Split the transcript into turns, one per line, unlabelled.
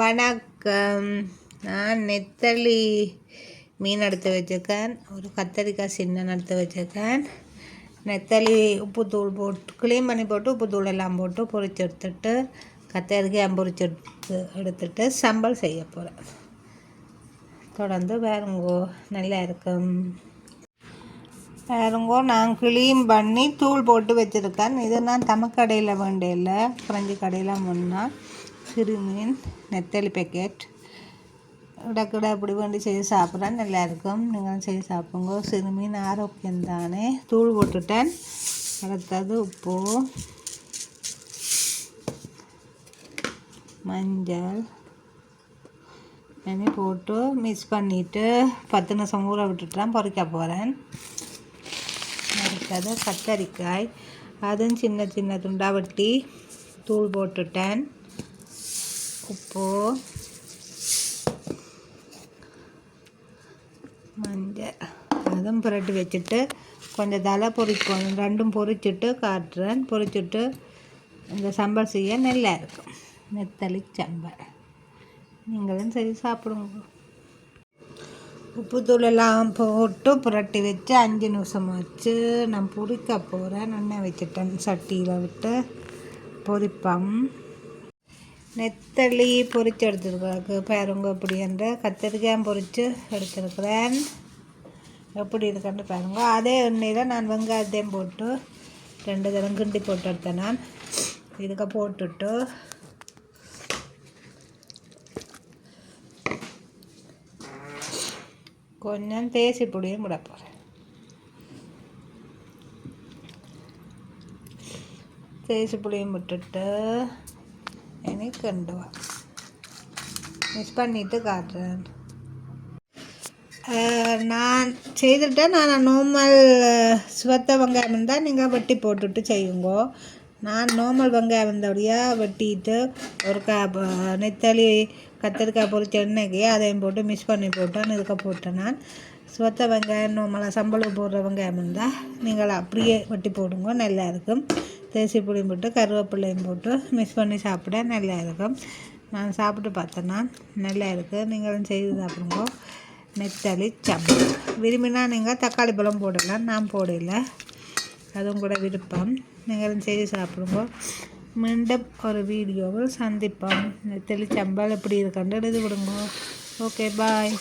வணக்கம். நான் நெத்தலி மீன் எடுத்து வச்சுருக்கேன். ஒரு கத்தரிக்காய் சின்ன எடுத்து வச்சுருக்கேன். நெத்தலி உப்புத்தூள் போட்டு க்ளீன் பண்ணி போட்டு உப்புத்தூள் எல்லாம் போட்டு பொறிச்சு எடுத்துட்டு கத்தரிக்காய் பொரிச்சு எடுத்து எடுத்துட்டு சம்பல் செய்ய போகிறேன் தொடர்ந்து வேறுங்கோ நல்லா இருக்கும். பாருங்கோ நான் க்ளீன் பண்ணி தூள் போட்டு வச்சுருக்கேன். இது நான் வேண்டிய இல்லை ஃப்ரெஞ்சு கடையில் முன்னா. சிறுமீன் நெத்தலி பேக்கெட் இடக்கிட இப்படி வேண்டி செய்து சாப்பிட்றேன் நல்லா இருக்கும் நீங்களும் செய்து சாப்பிடுங்க. சிறுமீன் ஆரோக்கியம் தானே தூள் போட்டுட்டேன். அடுத்தது உப்பு. மஞ்சள். இனி போட்டு மிக்ஸ் பண்ணிவிட்டு பத்து நிமிஷம் ஊற விட்டுட்டுலாம் பொறிக்க போகிறேன் அடுத்தது கத்தரிக்காய். அதுவும் சின்ன சின்ன துண்டா வெட்டி தூள் போட்டுட்டேன். உப்பு மஞ்சள் அதுவும் புரட்டி வச்சுட்டு கொஞ்சம் தலை பொறிக்கணும் ரெண்டும் பொரிச்சிட்டு காட்டுறேன் பொரிச்சிட்டு இந்த சம்பல் செய்ய நல்லா இருக்கும் நெத்தளி சம்பல் நீங்களும் சரி சாப்பிடுங்க உப்புத்தூள் எல்லாம் போட்டு புரட்டி வச்சு அஞ்சு நிமிஷம் வச்சு நான் பொரிக்க போகிறேன் எண்ணெய் வச்சுட்டேன் சட்டியில் விட்டு பொறிப்பேன் நெத்தளி பொரித்து எடுத்துருக்கு பாருங்க எப்படி என்ற கத்திரிக்காய் பொரித்து எடுத்துருக்குறேன். எப்படி இருக்குன்னு பாருங்க. அதே எண்ணெயில் நான் வெங்காயத்தையும் போட்டு ரெண்டு தரம் கிண்டி போட்டு எடுத்தேன் நான். இதுக்கு போட்டுட்டு கொஞ்சம் தேசி பொடியும் விட போகிறேன் தேசி புளியும் விட்டுட்டு இனி கண்டுவா மிஸ் பண்ணிவிட்டு காட்டுறேன் நான் செய்துட்டேன் நான் நார்மல் சுவத்த வெங்காயம் இருந்தால் நீங்கள் வெட்டி போட்டுட்டு செய்யுங்கோ நான் நார்மல் வெங்காயம் வந்தபடியாக வெட்டிட்டு ஒரு கா நெத்தளி கத்திரிக்காய் பொரிச்ச எண்ணெய்க்கு அதையும் போட்டு மிக்ஸ் பண்ணி போட்டேன். இதுக்க போட்டேன் நான். சுவத்த வெங்காயம் நார்மலாக சம்பளம் போடுற வெங்காயம் இருந்தால் நீங்கள் அப்படியே வெட்டி போடுங்க நல்லா இருக்கும். தேசி புளியும் போட்டு கருவேப்பிலையும் போட்டு மிக்ஸ் பண்ணி சாப்பிட நல்லா இருக்கும். நான் சாப்பிட்டு பார்த்தேன்னா நல்லா இருக்குது நீங்களும் செய்து சாப்பிடுங்க. நெத்தளி சம்பளம். விரும்பினா நீங்கள் தக்காளி பழம் போடலாம். நான் போடல. அதுவும் கூட விருப்பம். நீங்களும் செய்து சாப்பிடுங்க. மீண்டும் ஒரு வீடியோவில் சந்திப்போம். தெளிச்சம்பல் எப்படி இருக்குன்னு எழுதி விடுங்க. Okay bye